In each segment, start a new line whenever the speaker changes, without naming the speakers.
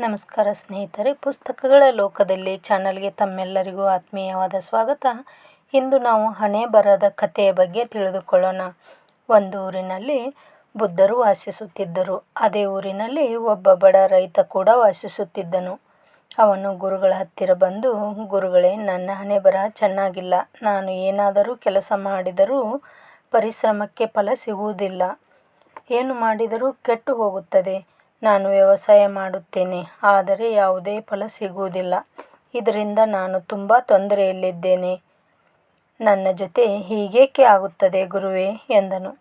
ನಮಸ್ಕಾರ ಸ್ನೇಹಿತರೆ, ಪುಸ್ತಕಗಳ ಲೋಕದಲ್ಲಿ ಚಾನಲ್ಗೆ ತಮ್ಮೆಲ್ಲರಿಗೂ ಆತ್ಮೀಯವಾದ ಸ್ವಾಗತ. ಇಂದು ನಾವು ಹಣೆ ಬರದ ಕಥೆಯ ಬಗ್ಗೆ ತಿಳಿದುಕೊಳ್ಳೋಣ. ಒಂದು ಊರಿನಲ್ಲಿ ಬುದ್ಧರು ವಾಸಿಸುತ್ತಿದ್ದರು. ಅದೇ ಊರಿನಲ್ಲಿ ಒಬ್ಬ ಬಡ ರೈತ ಕೂಡ ವಾಸಿಸುತ್ತಿದ್ದನು. ಅವನು ಗುರುಗಳ ಹತ್ತಿರ ಬಂದು, ಗುರುಗಳೇ, ನನ್ನ ಹಣೆ ಬರಹ ಚೆನ್ನಾಗಿಲ್ಲ. ನಾನು ಏನಾದರೂ ಕೆಲಸ ಮಾಡಿದರೂ ಪರಿಶ್ರಮಕ್ಕೆ ಫಲ ಸಿಗುವುದಿಲ್ಲ. ಏನು ಮಾಡಿದರೂ ಕೆಟ್ಟು ಹೋಗುತ್ತದೆ. ನಾನು ವ್ಯವಸಾಯ ಮಾಡುತ್ತೇನೆ, ಆದರೆ ಯಾವುದೇ ಫಲ ಸಿಗುವುದಿಲ್ಲ. ಇದರಿಂದ ನಾನು ತುಂಬ ತೊಂದರೆಯಲ್ಲಿದ್ದೇನೆ. ನನ್ನ ಜೊತೆ ಹೀಗೇಕೆ ಆಗುತ್ತದೆ ಗುರುವೇ? ಎಂದನು.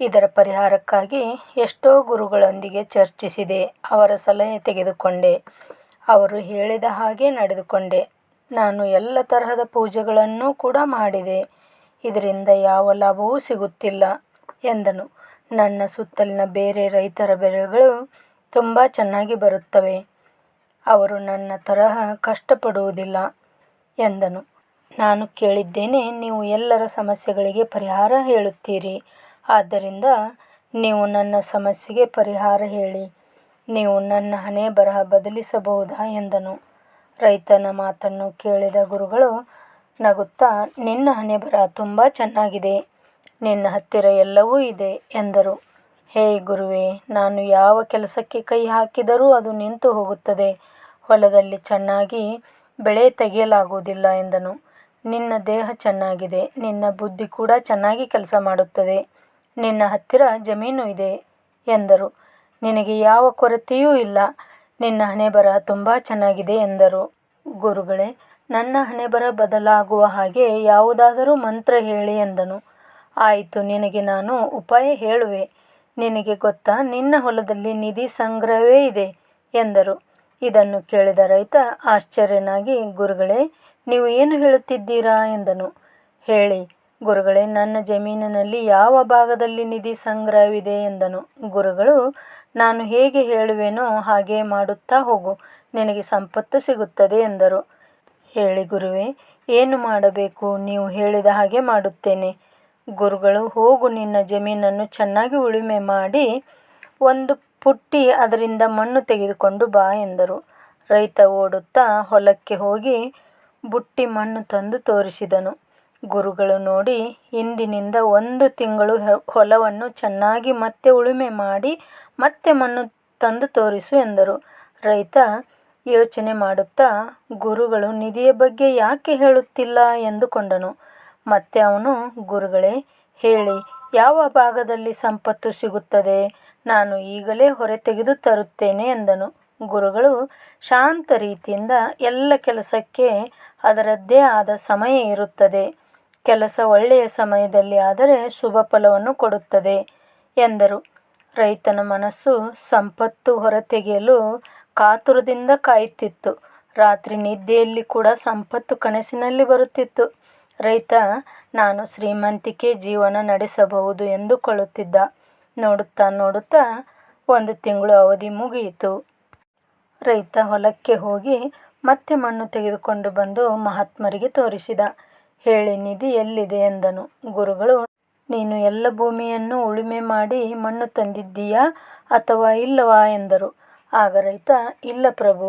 ಇದರ ಪರಿಹಾರಕ್ಕಾಗಿ ಎಷ್ಟೋ ಗುರುಗಳೊಂದಿಗೆ ಚರ್ಚಿಸಿದೆ, ಅವರ ಸಲಹೆ ತೆಗೆದುಕೊಂಡೆ, ಅವರು ಹೇಳಿದ ಹಾಗೆ ನಡೆದುಕೊಂಡೆ. ನಾನು ಎಲ್ಲ ತರಹದ ಪೂಜೆಗಳನ್ನು ಕೂಡ ಮಾಡಿದೆ, ಇದರಿಂದ ಯಾವ ಲಾಭವೂ ಸಿಗುತ್ತಿಲ್ಲ, ಎಂದನು. ನನ್ನ ಸುತ್ತಲಿನ ಬೇರೆ ರೈತರ ಬೆಳೆಗಳು ತುಂಬ ಚೆನ್ನಾಗಿ ಬರುತ್ತವೆ. ಅವರು ನನ್ನ ತರಹ ಕಷ್ಟಪಡುವುದಿಲ್ಲ ಎಂದನು. ನಾನು ಕೇಳಿದ್ದೇನೆ, ನೀವು ಎಲ್ಲರ ಸಮಸ್ಯೆಗಳಿಗೆ ಪರಿಹಾರ ಹೇಳುತ್ತೀರಿ. ಆದ್ದರಿಂದ ನೀವು ನನ್ನ ಸಮಸ್ಯೆಗೆ ಪರಿಹಾರ ಹೇಳಿ. ನೀವು ನನ್ನ ಹಣೆ ಬರಹ ಬದಲಿಸಬಹುದಾ ಎಂದನು. ರೈತನ ಮಾತನ್ನು ಕೇಳಿದ ಗುರುಗಳು ನಗುತ್ತಾ, ನಿನ್ನ ಹಣೆ ಬರಹ ತುಂಬ ಚೆನ್ನಾಗಿದೆ. ನಿನ್ನ ಹತ್ತಿರ ಎಲ್ಲವೂ ಇದೆ ಎಂದರು. ಹೇ ಗುರುವೇ, ನಾನು ಯಾವ ಕೆಲಸಕ್ಕೆ ಕೈ ಹಾಕಿದರೂ ಅದು ನಿಂತು ಹೋಗುತ್ತದೆ. ಹೊಲದಲ್ಲಿ ಚೆನ್ನಾಗಿ ಬೆಳೆ ತೆಗೆಯಲಾಗುವುದಿಲ್ಲ ಎಂದನು. ನಿನ್ನ ದೇಹ ಚೆನ್ನಾಗಿದೆ, ನಿನ್ನ ಬುದ್ಧಿ ಕೂಡ ಚೆನ್ನಾಗಿ ಕೆಲಸ ಮಾಡುತ್ತದೆ. ನಿನ್ನ ಹತ್ತಿರ ಜಮೀನು ಇದೆ ಎಂದರು. ನಿನಗೆ ಯಾವ ಕೊರತೆಯೂ ಇಲ್ಲ. ನಿನ್ನ ಹಣೆ ಬರಹ ತುಂಬ ಚೆನ್ನಾಗಿದೆ ಎಂದರು. ಗುರುಗಳೇ, ನನ್ನ ಹಣೆ ಬರಹ ಬದಲಾಗುವ ಹಾಗೆ ಯಾವುದಾದರೂ ಮಂತ್ರ ಹೇಳಿ ಎಂದನು. ಆಯಿತು, ನಿನಗೆ ನಾನು ಉಪಾಯ ಹೇಳುವೆ. ನಿನಗೆ ಗೊತ್ತಾ, ನಿನ್ನ ಹೊಲದಲ್ಲಿ ನಿಧಿ ಸಂಗ್ರಹವೇ ಇದೆ ಎಂದರು. ಇದನ್ನು ಕೇಳಿದ ರೈತ ಆಶ್ಚರ್ಯನಾಗಿ, ಗುರುಗಳೇ, ನೀವು ಏನು ಹೇಳುತ್ತಿದ್ದೀರಾ ಎಂದನು. ಹೇಳಿ, ಗುರುಗಳೇ, ನನ್ನ ಜಮೀನಿನಲ್ಲಿ ಯಾವ ಭಾಗದಲ್ಲಿ ನಿಧಿ ಸಂಗ್ರಹವಿದೆ ಎಂದನು. ಗುರುಗಳು, ನಾನು ಹೇಗೆ ಹೇಳುವೆನೋ ಹಾಗೆ ಮಾಡುತ್ತಾ ಹೋಗು, ನಿನಗೆ ಸಂಪತ್ತು ಸಿಗುತ್ತದೆ ಎಂದರು. ಹೇಳಿ, ಗುರುವೇ, ಏನು ಮಾಡಬೇಕು? ನೀವು ಹೇಳಿದ ಹಾಗೆ ಮಾಡುತ್ತೇನೆ. ಗುರುಗಳು, ಹೋಗು ನಿನ್ನ ಜಮೀನನ್ನು ಚೆನ್ನಾಗಿ ಉಳುಮೆ ಮಾಡಿ, ಒಂದು ಪುಟ್ಟಿ ಅದರಿಂದ ಮಣ್ಣು ತೆಗೆದುಕೊಂಡು ಬಾ ಎಂದರು. ರೈತ ಓಡುತ್ತಾ ಹೊಲಕ್ಕೆ ಹೋಗಿ ಬುಟ್ಟಿ ಮಣ್ಣು ತಂದು ತೋರಿಸಿದನು. ಗುರುಗಳು ನೋಡಿ, ಇಂದಿನಿಂದ ಒಂದು ತಿಂಗಳು ಹೊಲವನ್ನು ಚೆನ್ನಾಗಿ ಮತ್ತೆ ಉಳುಮೆ ಮಾಡಿ ಮತ್ತೆ ಮಣ್ಣು ತಂದು ತೋರಿಸು ಎಂದರು. ರೈತ ಯೋಚನೆ ಮಾಡುತ್ತಾ, ಗುರುಗಳು ನಿಧಿಯ ಬಗ್ಗೆ ಯಾಕೆ ಹೇಳುತ್ತಿಲ್ಲ ಎಂದುಕೊಂಡನು. ಮತ್ತೆ ಅವನು, ಗುರುಗಳೇ, ಹೇಳಿ, ಯಾವ ಭಾಗದಲ್ಲಿ ಸಂಪತ್ತು ಸಿಗುತ್ತದೆ? ನಾನು ಈಗಲೇ ಹೊರೆ ತೆಗೆದು ತರುತ್ತೇನೆ ಎಂದನು. ಗುರುಗಳು ಶಾಂತ ರೀತಿಯಿಂದ ಎಲ್ಲ ಕೆಲಸಕ್ಕೆ ಅದರದ್ದೇ ಆದ ಸಮಯ ಇರುತ್ತದೆ. ಕೆಲಸ ಒಳ್ಳೆಯ ಸಮಯದಲ್ಲಿ ಆದರೆ ಶುಭ ಫಲವನ್ನು ಕೊಡುತ್ತದೆ ಎಂದರು. ರೈತನ ಮನಸ್ಸು ಸಂಪತ್ತು ಹೊರತೆಗೆಯಲು ಕಾತುರದಿಂದ ಕಾಯುತ್ತಿತ್ತು. ರಾತ್ರಿ ನಿದ್ದೆಯಲ್ಲಿ ಕೂಡ ಸಂಪತ್ತು ಕನಸಿನಲ್ಲಿ ಬರುತ್ತಿತ್ತು. ರೈತ, ನಾನು ಶ್ರೀಮಂತಿಕೆ ಜೀವನ ನಡೆಸಬಹುದು ಎಂದುಕೊಳ್ಳುತ್ತಿದ್ದ. ನೋಡುತ್ತಾ ನೋಡುತ್ತಾ ಒಂದು ತಿಂಗಳು ಅವಧಿ ಮುಗಿಯಿತು. ರೈತ ಹೊಲಕ್ಕೆ ಹೋಗಿ ಮತ್ತೆ ಮಣ್ಣು ತೆಗೆದುಕೊಂಡು ಬಂದು ಮಹಾತ್ಮರಿಗೆ ತೋರಿಸಿದ. ಹೇಳಿ, ನಿಧಿ ಎಲ್ಲಿದೆ ಎಂದನು. ಗುರುಗಳು, ನೀನು ಎಲ್ಲ ಭೂಮಿಯನ್ನು ಉಳುಮೆ ಮಾಡಿ ಮಣ್ಣು ತಂದಿದ್ದೀಯಾ ಅಥವಾ ಇಲ್ಲವಾ ಎಂದರು. ಆಗ ರೈತ, ಇಲ್ಲ ಪ್ರಭು,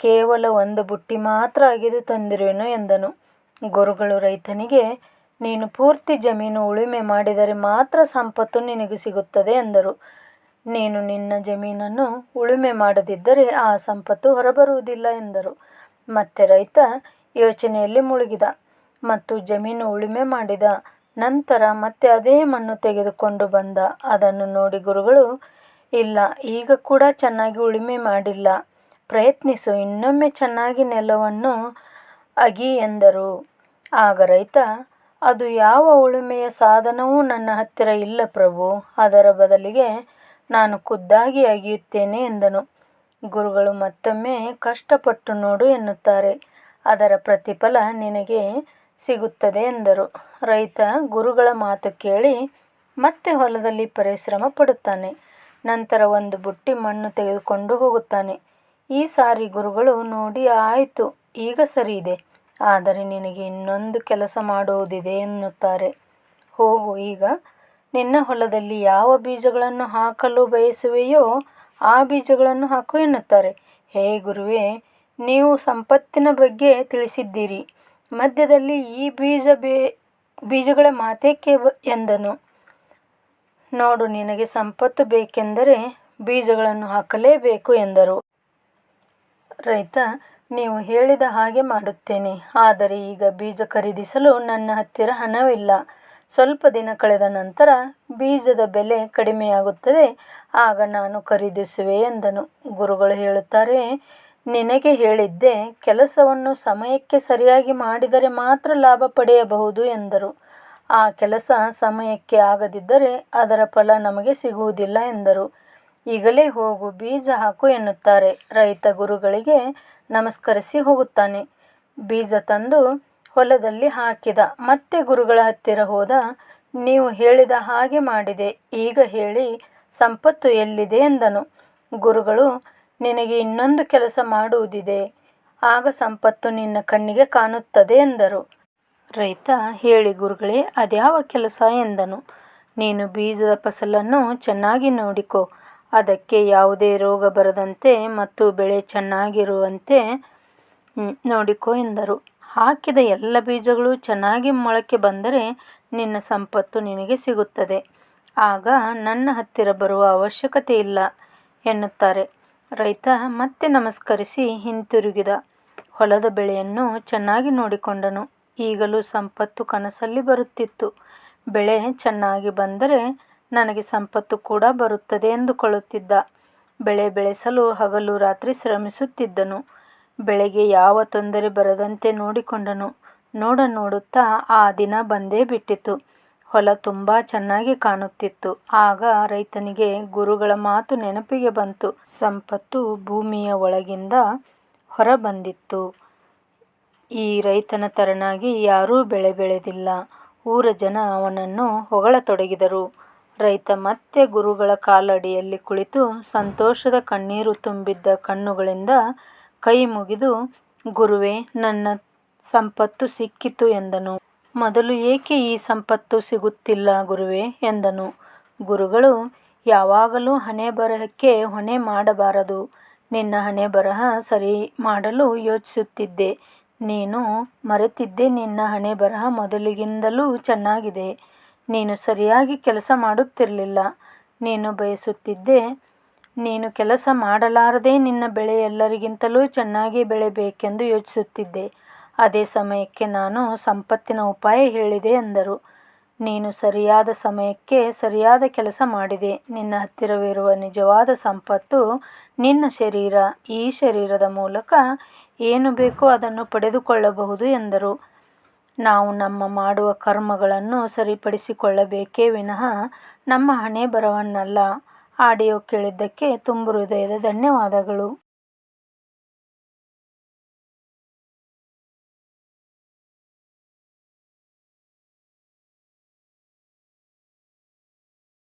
ಕೇವಲ ಒಂದು ಬುಟ್ಟಿ ಮಾತ್ರ ಅಗೆದು ತಂದಿರುವೆನು ಎಂದನು. ಗುರುಗಳು ರೈತನಿಗೆ, ನೀನು ಪೂರ್ತಿ ಜಮೀನು ಉಳುಮೆ ಮಾಡಿದರೆ ಮಾತ್ರ ಸಂಪತ್ತು ನಿನಗೆ ಸಿಗುತ್ತದೆ ಎಂದರು ನೀನು ನಿನ್ನ ಜಮೀನನ್ನು ಉಳುಮೆ ಮಾಡದಿದ್ದರೆ ಆ ಸಂಪತ್ತು ಹೊರಬರುವುದಿಲ್ಲ ಎಂದರು. ಮತ್ತೆ ರೈತ ಯೋಚನೆಯಲ್ಲಿ ಮುಳುಗಿದ. ಮತ್ತು ಜಮೀನು ಉಳುಮೆ ಮಾಡಿದ ನಂತರ ಮತ್ತೆ ಅದೇ ಮಣ್ಣು ತೆಗೆದುಕೊಂಡು ಬಂದ. ಅದನ್ನು ನೋಡಿ ಗುರುಗಳು, ಇಲ್ಲ, ಈಗ ಕೂಡ ಚೆನ್ನಾಗಿ ಉಳುಮೆ ಮಾಡಿಲ್ಲ. ಪ್ರಯತ್ನಿಸು, ಇನ್ನೊಮ್ಮೆ ಚೆನ್ನಾಗಿ ನೆಲವನ್ನು ಅಗಿ ಎಂದರು. ಆಗ ರೈತ, ಅದು ಯಾವ ಉಳುಮೆಯ ಸಾಧನವೂ ನನ್ನ ಹತ್ತಿರ ಇಲ್ಲ ಪ್ರಭು. ಅದರ ಬದಲಿಗೆ ನಾನು ಖುದ್ದಾಗಿ ಅಗೆಯುತ್ತೇನೆ ಎಂದನು. ಗುರುಗಳು ಮತ್ತೊಮ್ಮೆ, ಕಷ್ಟಪಟ್ಟು ನೋಡು ಎನ್ನುತ್ತಾರೆ. ಅದರ ಪ್ರತಿಫಲ ನಿನಗೆ ಸಿಗುತ್ತದೆ ಎಂದರು. ರೈತ ಗುರುಗಳ ಮಾತು ಕೇಳಿ ಮತ್ತೆ ಹೊಲದಲ್ಲಿ ಪರಿಶ್ರಮ ಪಡುತ್ತಾನೆ. ನಂತರ ಒಂದು ಬುಟ್ಟಿ ಮಣ್ಣು ತೆಗೆದುಕೊಂಡು ಹೋಗುತ್ತಾನೆ. ಈ ಸಾರಿ ಗುರುಗಳು, ನೋಡಿ, ಆಯಿತು, ಈಗ ಸರಿ ಇದೆ. ಆದರೆ ನಿನಗೆ ಇನ್ನೊಂದು ಕೆಲಸ ಮಾಡುವುದಿದೆ ಎನ್ನುತ್ತಾರೆ. ಹೋಗು ಈಗ, ನಿನ್ನ ಹೊಲದಲ್ಲಿ ಯಾವ ಬೀಜಗಳನ್ನು ಹಾಕಲು ಬಯಸುವೆಯೋ ಆ ಬೀಜಗಳನ್ನು ಹಾಕು ಎನ್ನುತ್ತಾರೆ. ಹೇ ಗುರುವೇ, ನೀವು ಸಂಪತ್ತಿನ ಬಗ್ಗೆ ತಿಳಿಸಿದ್ದೀರಿ. ಮಧ್ಯದಲ್ಲಿ ಈ ಬೀಜ ಬೇ, ಬೀಜಗಳ ಮಾತೇಕೆ ಎಂದನು. ನೋಡು, ನಿನಗೆ ಸಂಪತ್ತು ಬೇಕೆಂದರೆ ಬೀಜಗಳನ್ನು ಹಾಕಲೇಬೇಕು ಎಂದರು. ರೈತ ನೀವು ಹೇಳಿದ ಹಾಗೆ ಮಾಡುತ್ತೇನೆ. ಆದರೆ ಈಗ ಬೀಜ ಖರೀದಿಸಲು ನನ್ನ ಹತ್ತಿರ ಹಣವಿಲ್ಲ. ಸ್ವಲ್ಪ ದಿನ ಕಳೆದ ನಂತರ ಬೀಜದ ಬೆಲೆ ಕಡಿಮೆಯಾಗುತ್ತದೆ. ಆಗ ನಾನು ಖರೀದಿಸುವೆ ಎಂದನು. ಗುರುಗಳು ಹೇಳುತ್ತಾರೆ, ನಿನಗೆ ಹೇಳಿದ್ದೆ, ಕೆಲಸವನ್ನು ಸಮಯಕ್ಕೆ ಸರಿಯಾಗಿ ಮಾಡಿದರೆ ಮಾತ್ರ ಲಾಭ ಪಡೆಯಬಹುದು ಎಂದರು. ಆ ಕೆಲಸ ಸಮಯಕ್ಕೆ ಆಗದಿದ್ದರೆ ಅದರ ಫಲ ನಮಗೆ ಸಿಗುವುದಿಲ್ಲ ಎಂದರು. ಈಗಲೇ ಹೋಗು, ಬೀಜ ಹಾಕು ಎನ್ನುತ್ತಾರೆ. ರೈತ ಗುರುಗಳಿಗೆ ನಮಸ್ಕರಿಸಿ ಹೋಗುತ್ತಾನೆ. ಬೀಜ ತಂದು ಹೊಲದಲ್ಲಿ ಹಾಕಿದ, ಮತ್ತೆ ಗುರುಗಳ ಹತ್ತಿರ ಹೋದ, ನೀವು ಹೇಳಿದ ಹಾಗೆ ಮಾಡಿದೆ. ಈಗ ಹೇಳಿ, ಸಂಪತ್ತು ಎಲ್ಲಿದೆ ಎಂದನು. ಗುರುಗಳು, ನಿನಗೆ ಇನ್ನೊಂದು ಕೆಲಸ ಮಾಡುವುದಿದೆ. ಆಗ ಸಂಪತ್ತು ನಿನ್ನ ಕಣ್ಣಿಗೆ ಕಾಣುತ್ತದೆ ಎಂದರು. ರೈತ, ಹೇಳಿ ಗುರುಗಳೇ, ಅದ್ಯಾವ ಕೆಲಸ ಎಂದನು. ನೀನು ಬೀಜದ ಫಸಲನ್ನು ಚೆನ್ನಾಗಿ ನೋಡಿಕೋ. ಅದಕ್ಕೆ ಯಾವುದೇ ರೋಗ ಬರದಂತೆ ಮತ್ತು ಬೆಳೆ ಚೆನ್ನಾಗಿರುವಂತೆ ನೋಡಿಕೋ ಎಂದರು. ಹಾಕಿದ ಎಲ್ಲ ಬೀಜಗಳು ಚೆನ್ನಾಗಿ ಮೊಳಕೆ ಬಂದರೆ ನಿನ್ನ ಸಂಪತ್ತು ನಿನಗೆ ಸಿಗುತ್ತದೆ. ಆಗ ನನ್ನ ಹತ್ತಿರ ಬರುವ ಅವಶ್ಯಕತೆ ಇಲ್ಲ ಎನ್ನುತ್ತಾರೆ. ರೈತ ಮತ್ತೆ ನಮಸ್ಕರಿಸಿ ಹಿಂತಿರುಗಿದ. ಹೊಲದ ಬೆಳೆಯನ್ನು ಚೆನ್ನಾಗಿ ನೋಡಿಕೊಂಡನು. ಈಗಲೂ ಸಂಪತ್ತು ಕನಸಲ್ಲಿ ಬರುತ್ತಿತ್ತು. ಬೆಳೆ ಚೆನ್ನಾಗಿ ಬಂದರೆ ನನಗೆ ಸಂಪತ್ತು ಕೂಡ ಬರುತ್ತದೆ ಎಂದುಕೊಳ್ಳುತ್ತಿದ್ದ. ಬೆಳೆ ಬೆಳೆಸಲು ಹಗಲು ರಾತ್ರಿ ಶ್ರಮಿಸುತ್ತಿದ್ದನು. ಬೆಳೆಗೆ ಯಾವ ತೊಂದರೆ ಬರದಂತೆ ನೋಡಿಕೊಂಡನು. ನೋಡ ನೋಡುತ್ತಾ ಆ ದಿನ ಬಂದೇ ಬಿಟ್ಟಿತು. ಹೊಲ ತುಂಬ ಚೆನ್ನಾಗಿ ಕಾಣುತ್ತಿತ್ತು. ಆಗ ರೈತನಿಗೆ ಗುರುಗಳ ಮಾತು ನೆನಪಿಗೆ ಬಂತು. ಸಂಪತ್ತು ಭೂಮಿಯ ಒಳಗಿಂದ ಹೊರ ಬಂದಿತ್ತು ಈ ರೈತನ ತರನಾಗಿ ಯಾರೂ ಬೆಳೆ ಬೆಳೆದಿಲ್ಲ. ಊರ ಜನ ಅವನನ್ನು ಹೊಗಳತೊಡಗಿದರು. ರೈತ ಮತ್ತೆ ಗುರುಗಳ ಕಾಲಡಿಯಲ್ಲಿ ಕುಳಿತು ಸಂತೋಷದ ಕಣ್ಣೀರು ತುಂಬಿದ್ದ ಕಣ್ಣುಗಳಿಂದ ಕೈ ಮುಗಿದು, ಗುರುವೇ, ನನ್ನ ಸಂಪತ್ತು ಸಿಕ್ಕಿತು ಎಂದನು. ಮೊದಲು ಏಕೆ ಈ ಸಂಪತ್ತು ಸಿಗುತ್ತಿಲ್ಲ ಗುರುವೇ? ಎಂದನು. ಗುರುಗಳು, ಯಾವಾಗಲೂ ಹಣೆ ಬರಹಕ್ಕೆ ಹೊಣೆ ಮಾಡಬಾರದು. ನಿನ್ನ ಹಣೆ ಬರಹ ಸರಿ ಮಾಡಲು ಯೋಚಿಸುತ್ತಿದ್ದೆ. ನೀನು ಮರೆತಿದ್ದೆ ನಿನ್ನ ಹಣೆ ಬರಹ ಮೊದಲಿಗಿಂದಲೂ ಚೆನ್ನಾಗಿದೆ. ನೀನು ಸರಿಯಾಗಿ ಕೆಲಸ ಮಾಡುತ್ತಿರಲಿಲ್ಲ. ನೀನು ಬಯಸುತ್ತಿದ್ದೆ, ನೀನು ಕೆಲಸ ಮಾಡಲಾರದೆ ನಿನ್ನ ಬೆಳೆ ಎಲ್ಲರಿಗಿಂತಲೂ ಚೆನ್ನಾಗಿ ಬೆಳೆಯಬೇಕೆಂದು ಯೋಚಿಸುತ್ತಿದ್ದೆ. ಅದೇ ಸಮಯಕ್ಕೆ ನಾನು ಸಂಪತ್ತಿನ ಉಪಾಯ ಹೇಳಿದೆ ಎಂದರು ನೀನು ಸರಿಯಾದ ಸಮಯಕ್ಕೆ ಸರಿಯಾದ ಕೆಲಸ ಮಾಡಿದೆ. ನಿನ್ನ ಹತ್ತಿರವಿರುವ ನಿಜವಾದ ಸಂಪತ್ತು ನಿನ್ನ ಶರೀರ. ಈ ಶರೀರದ ಮೂಲಕ ಏನು ಬೇಕೋ ಅದನ್ನು ಪಡೆದುಕೊಳ್ಳಬಹುದು ಎಂದರು. ನಾವು ನಮ್ಮ ಮಾಡುವ ಕರ್ಮಗಳನ್ನು ಸರಿಪಡಿಸಿಕೊಳ್ಳಬೇಕೇ ವಿನಃ ನಮ್ಮ ಹಣೆ ಬರವನ್ನಲ್ಲ. ಆಡಿಯೋ ಕೇಳಿದ್ದಕ್ಕೆ ತುಂಬು ಹೃದಯದ ಧನ್ಯವಾದಗಳು.